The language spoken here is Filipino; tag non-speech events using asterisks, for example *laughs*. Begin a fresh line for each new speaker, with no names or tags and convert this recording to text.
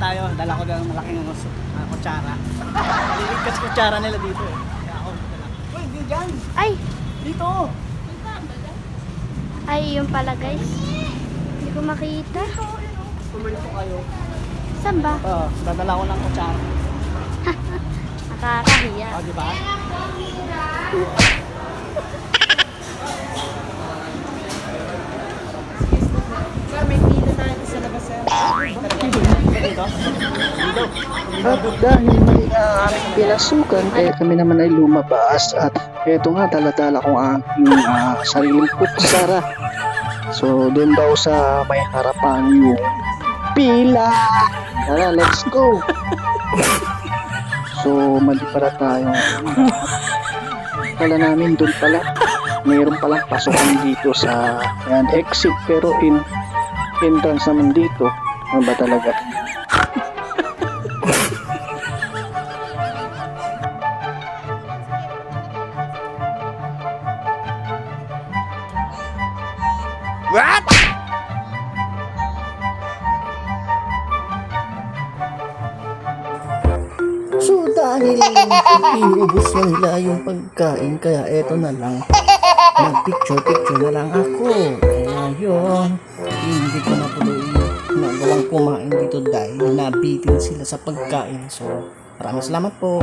tayo. Dala ko ng malaking ano, uh, kutsara. *laughs* Maliligtas kutsara nila dito eh. Kaya ako dala. Uy, dyan.
Ay,
Dito.
ay yung pala guys. Hindi ko makita.
Pumunta kayo.
Saan ba?
Oo, dadala ko ng kutsara. *laughs*
Nakakahiya.
O, di ba? *laughs*
Sir, may pila tayo sa labas, sir.
Dito. Dito.
At dahil mali ang aming pinasukan, kaya kami naman ay lumabas at eto nga, daladala ko ang aking ah, sariling kutsara. So, doon daw sa may harapan yung pila. Tara, let's go! So, mali pala tayo. Kala namin doon pala. Mayroon palang pasukan dito sa ayan, exit pero in entrance naman dito. Ano ba talaga? So dahil iubos na nila yung pagkain kaya eto na lang mag-picture picture na lang ako. Kaya yun, hindi ko na tuloy nagawang kumain dito dahil nabitin sila sa pagkain. So maraming salamat po.